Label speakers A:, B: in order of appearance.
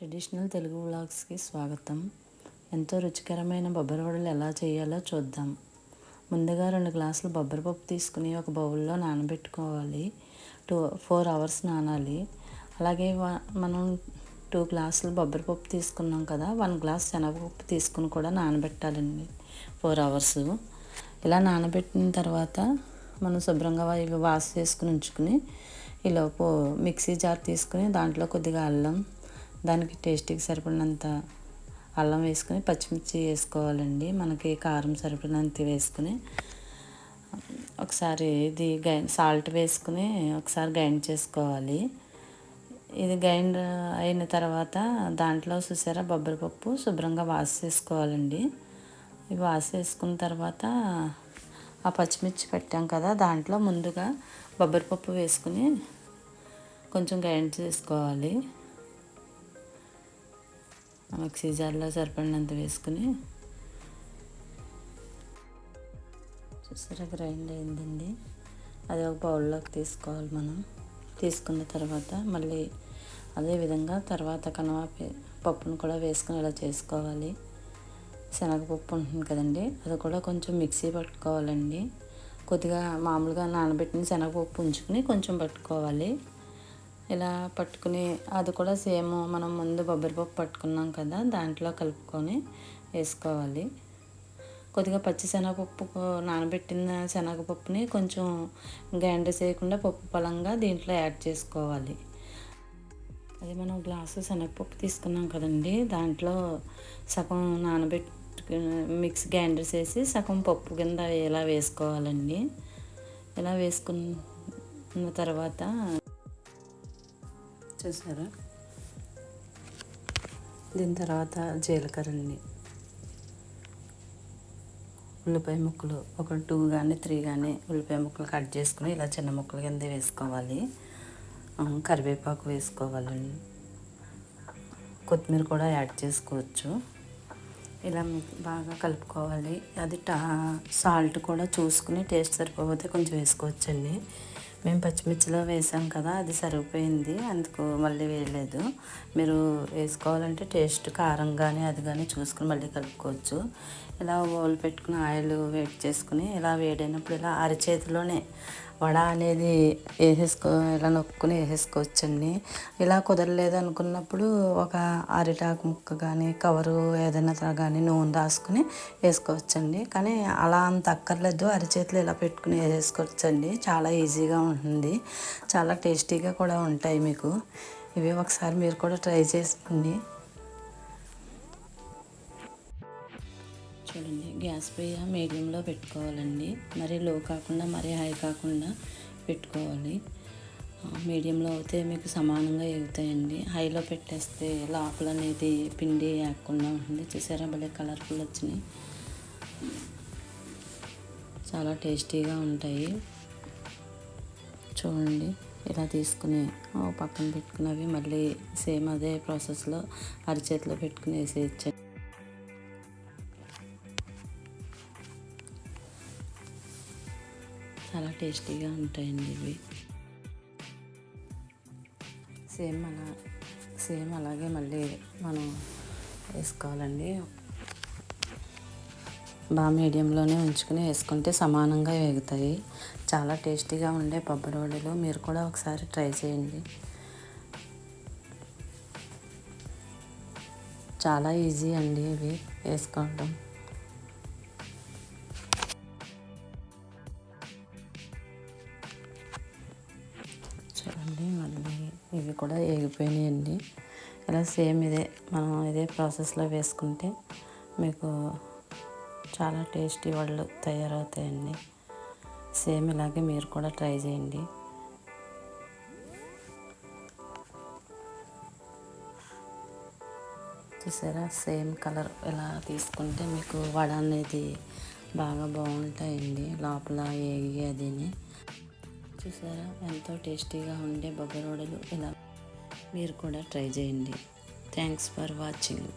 A: Traditional Telugu వ్లాగ్స్కి స్వాగతం. ఎంతో రుచికరమైన బొబ్బరి వడలు ఎలా చేయాలో చూద్దాం. ముందుగా రెండు గ్లాసులు బొబ్బరి పప్పు తీసుకుని ఒక బౌల్లో నానబెట్టుకోవాలి. టూ ఫోర్ అవర్స్ నానాలి. అలాగే మనం టూ గ్లాసులు బొబ్బరి పప్పు తీసుకున్నాం కదా వన్ గ్లాస్ శనగపప్పు తీసుకుని కూడా నానబెట్టాలండి. Four hours. ఇలా నానబెట్టిన తర్వాత మనం శుభ్రంగా ఇవి వాష్ చేసుకుని ఉంచుకుని ఈలోపు మిక్సీ జార్ తీసుకుని దాంట్లో కొద్దిగా అల్లం దానికి టేస్ట్కి సరిపడినంత అల్లం వేసుకుని పచ్చిమిర్చి వేసుకోవాలండి. మనకి కారం సరిపడినంత వేసుకుని ఒకసారి ఇది గై సాల్ట్ వేసుకుని ఒకసారి గ్రైండ్ చేసుకోవాలి. ఇది గ్రైండ్ అయిన తర్వాత దాంట్లో చూసారా? బొబ్బరి పప్పు శుభ్రంగా వాష్ చేసుకోవాలండి. ఇవి వాష్ చేసుకున్న తర్వాత ఆ పచ్చిమిర్చి పెట్టాం కదా దాంట్లో ముందుగా బొబ్బరి పప్పు వేసుకుని కొంచెం గ్రైండ్ చేసుకోవాలి. మిక్సీ జార్లో సరిపడినంత వేసుకుని చూసారా గ్రైండ్ అయిందండి. అది ఒక బౌల్లోకి తీసుకోవాలి మనం. తీసుకున్న తర్వాత మళ్ళీ అదేవిధంగా తర్వాత కనవా పప్పును కూడా వేసుకుని ఇలా చేసుకోవాలి. శనగపప్పు ఉంటుంది కదండి అది కూడా కొంచెం మిక్సీ పట్టుకోవాలండి. కొద్దిగా మామూలుగా నానబెట్టిన శనగపప్పు ఉంచుకుని కొంచెం పట్టుకోవాలి. ఇలా పట్టుకుని అది కూడా సేమ్ మనం ముందు బొబ్బరిపప్పు పట్టుకున్నాం కదా దాంట్లో కలుపుకొని వేసుకోవాలి. కొద్దిగా పచ్చి శనగపప్పు నానబెట్టిన శనగపప్పుని కొంచెం గ్రైండ్ చేయకుండా పప్పు పొలంగా దీంట్లో యాడ్ చేసుకోవాలి. అది మనం గ్లాసు శనగపప్పు తీసుకున్నాం కదండి దాంట్లో సగం నానబెట్టి మిక్స్ గ్రైండర్ చేసి సగం పప్పు కింద ఇలా వేసుకోవాలండి? ఇలా వేసుకున్న తర్వాత చూసారా దీని తర్వాత జీలకర్ర అండి ఉల్లిపాయ ముక్కలు ఒక టూ కానీ త్రీ కానీ ఉల్లిపాయ ముక్కలు కట్ చేసుకుని ఇలా చిన్న ముక్కల కింద వేసుకోవాలి. కరివేపాకు వేసుకోవాలండి కొత్తిమీర కూడా యాడ్ చేసుకోవచ్చు. ఇలా బాగా కలుపుకోవాలి. అది టా సాల్ట్ కూడా చూసుకుని టేస్ట్ సరిపోతే కొంచెం వేసుకోవచ్చండి. మేము పచ్చిమిర్చిలో వేసాం కదా అది సరిపోయింది. అందుకు మళ్ళీ వేయలేదు. మీరు వేసుకోవాలంటే టేస్ట్ కారం కానీ అది కానీ చూసుకుని మళ్ళీ కలుపుకోవచ్చు. ఇలా ఓలు పెట్టుకుని ఆయిల్ వేడి చేసుకుని ఇలా వేడైనప్పుడు ఇలా అరచేతిలోనే వడ అనేది వేసేసుకో ఇలా నొక్కుని వేసేసుకోవచ్చండి. ఇలా కుదరలేదు అనుకున్నప్పుడు ఒక అరిటాకు ముక్క కానీ కవరు ఏదైనా కానీ నూనె రాసుకుని వేసుకోవచ్చండి. కానీ అలా అంత అక్కర్లేదు. అరిచేతులు ఇలా పెట్టుకుని వేసేసుకోవచ్చండి. చాలా ఈజీగా ఉంటుంది. చాలా టేస్టీగా కూడా ఉంటాయి మీకు. ఇవి ఒకసారి మీరు కూడా ట్రై చేసుకోండి చూడండి. గ్యాస్ పొయ్యి మీడియంలో పెట్టుకోవాలండి. మరీ లో కాకుండా మరీ హై కాకుండా పెట్టుకోవాలి. మీడియంలో అయితే మీకు సమానంగా ఎగుతాయండి. హైలో పెట్టేస్తే లోపల అనేది పిండి వేయకుండా ఉంటుంది. చూసారా? భలే కలర్ఫుల్ వచ్చినాయి. చాలా టేస్టీగా ఉంటాయి. చూడండి. ఇలా తీసుకుని పక్కన పెట్టుకున్నవి మళ్ళీ సేమ్ అదే ప్రాసెస్లో అరిచేతిలో పెట్టుకుని వేసేయచ్చండి చాలా టేస్టీగా ఉంటాయండి ఇవి. సేమ్ అలా సేమ్ అలాగే మళ్ళీ మనం వేసుకోవాలండి. బాగా మీడియంలోనే ఉంచుకుని వేసుకుంటే సమానంగా వేగుతాయి. చాలా టేస్టీగా ఉండే పబ్బరోడలు వడలు మీరు కూడా ఒకసారి ట్రై చేయండి. చాలా ఈజీ అండి ఇవి వేసుకోవడం. ఇవి కూడా ఏగిపోయినాయండి. ఇలా సేమ్ ఇదే మనం ఇదే ప్రాసెస్లో వేసుకుంటే మీకు చాలా టేస్టీ వాళ్ళు తయారవుతాయండి. సేమ్ ఇలాగే మీరు కూడా ట్రై చేయండి. చూసారా? సేమ్ కలర్ ఇలా తీసుకుంటే మీకు వడ అనేది బాగా బాగుంటాయండి లోపల ఏగి అదిని. చూసారా? ఎంతో టేస్టీగా ఉండే బొగ్గరోడలు ఇలా. మీరు కూడా ట్రై చేయండి. Thanks for watching.